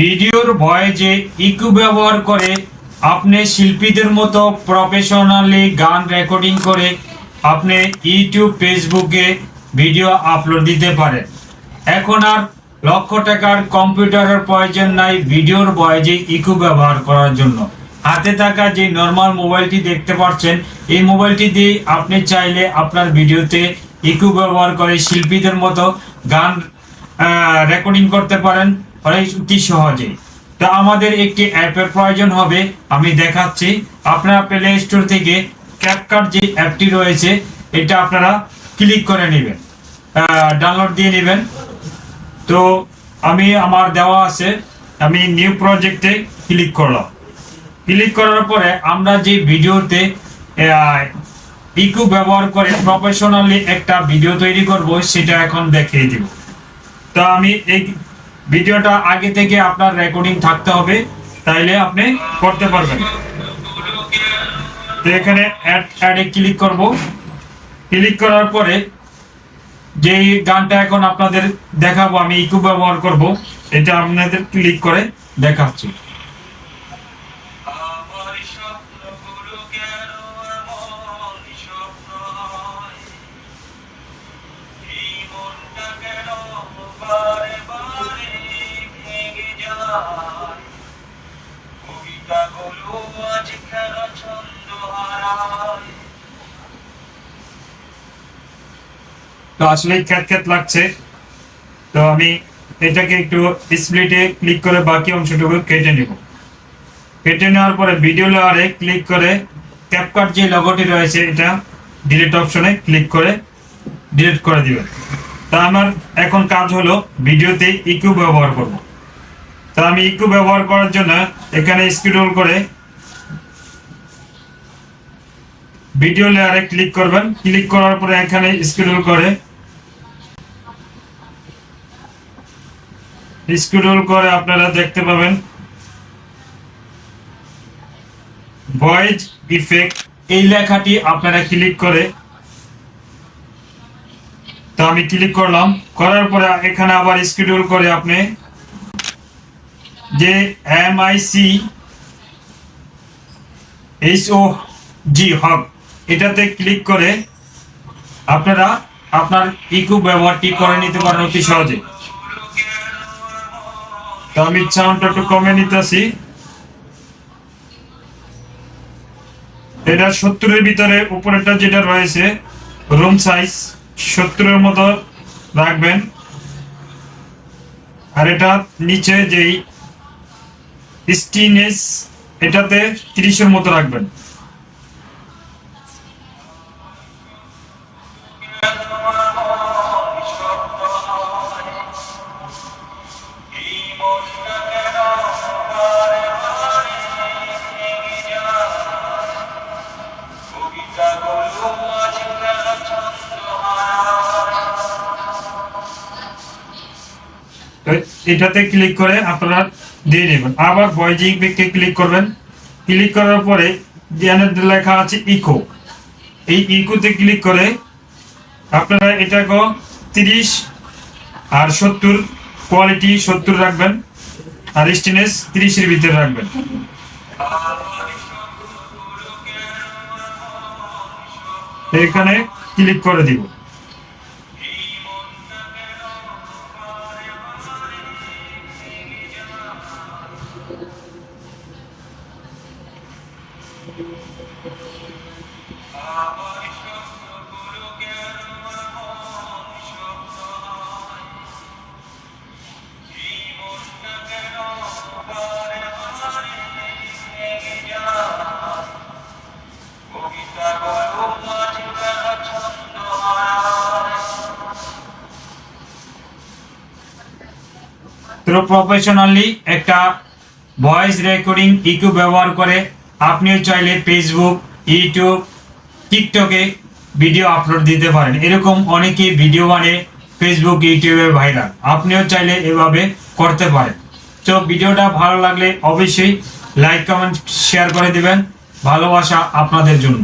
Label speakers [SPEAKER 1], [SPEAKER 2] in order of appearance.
[SPEAKER 1] ভিডিওর ভয়েজে ইকু ব্যবহার করে আপনি শিল্পীদের মতো প্রফেশনালি গান রেকর্ডিং করে আপনি ইউটিউব ফেসবুকে ভিডিও আপলোড দিতে পারেন। এখন আর লক্ষ টাকার কম্পিউটারের প্রয়োজন নাই ভিডিওর ভয়েজে ইকু ব্যবহার করার জন্য। হাতে থাকা যে নর্মাল মোবাইলটি দেখতে পাচ্ছেন, এই মোবাইলটি দিয়ে আপনি চাইলে আপনার ভিডিওতে ইকু ব্যবহার করে শিল্পীদের মতো গান রেকর্ডিং করতে পারেন। অতি সহজে? তো আমাদের একটি অ্যাপের প্রয়োজন হবে। আমি দেখাচ্ছি। আপনারা প্লে স্টোর থেকে ক্যাপকাট যে অ্যাপটি রয়েছে, এটা আপনারা ক্লিক করে নেবেন। ডাউনলোড দিয়ে নেবেন। তো আমি, আমার দেওয়া আছে। আমি নিউ প্রজেক্টে ক্লিক করলাম। ক্লিক করার পরে আমরা যে ভিডিওতে ইকু ব্যবহার করে প্রফেশনালি একটা ভিডিও তৈরি করব, সেটা এখন দেখিয়ে দিব। তো আমি এই ভিডিওটা আগে থেকে আপনার রেকর্ডিং থাকতে হবে, তাইলে আপনি করতে পারবেন। তো এখানে অ্যাড ক্লিক করব। ক্লিক করার পরে যেই গানটা এখন আপনাদের দেখাবো, আমি ইকু ব্যবহার করব, এটা আপনাদের ক্লিক করে দেখাচ্ছি। তো আসলে খ্যাত খ্যাত লাগছে। তো আমি এটাকে একটু ক্লিক করে বাকি অংশটুকু কেটে নিব। কেটে নেওয়ার পরে ভিডিও লেয়ারে ক্লিক করে ক্যাপকাট যে লগোটি রয়েছে, এটা ডিলিট অপশনে ক্লিক করে ডিলিট করে দিবেন। তা আমার এখন কাজ হলো ভিডিওতে ইকু ব্যবহার করব। তা আমি ইকু ব্যবহার করার জন্য এখানে স্ক্রল করে ভিডিও লেয়ারে ক্লিক করবেন। ক্লিক করার পরে এখানে স্ক্রল করে স্ক্রল করে আপনারা দেখতে পাবেন ভয়েস ইফেক্ট। এই লেখাটি আপনারা ক্লিক করে তো আমি ক্লিক করলাম। করার পরে এখানে আবার স্ক্রল করে আপনি যে M I C H O G হক, এটাতে ক্লিক করে আপনারা আপনার ইকু ব্যবহারটি করে নিতে পারেন অতি সহজে। তো আমি সাউন্ডটা একটু কমে নিতেছি। এটা সত্তরের ভিতরে, উপরেরটা যেটা রয়েছে রুম সাইজ সত্তরের মতো রাখবেন। আর এটা নিচে যেই স্টিনেস এটাতে তিরিশের মতো রাখবেন।
[SPEAKER 2] এই
[SPEAKER 1] এটাতে ক্লিক করে আপনারা দিয়ে নেবেন। আবার ভয়েজিং কে ক্লিক করবেন। ক্লিক করার পরে লেখা আছে ইকো এই ইকোতে ক্লিক করে আপনারা এটাকে তিরিশ আর সত্তর কোয়ালিটি সত্তর রাখবেন আর স্টিনেস তিরিশের ভিতরে রাখবেন। এখানে ক্লিক করে দিব। প্রফেশনালি একটা ভয়েস রেকর্ডিং ইকু ব্যবহার করে আপনিও চাইলে ফেসবুক ইউটিউব টিকটকে ভিডিও আপলোড দিতে পারেন। এরকম অনেকে ভিডিও বানে ফেসবুক ইউটিউবে ভাইরাল আপনিও চাইলে এভাবে করতে পারেন। তো ভিডিওটা ভালো লাগলে অবশ্যই লাইক কমেন্ট শেয়ার করে দেবেন। ভালোবাসা আপনাদের জন্য।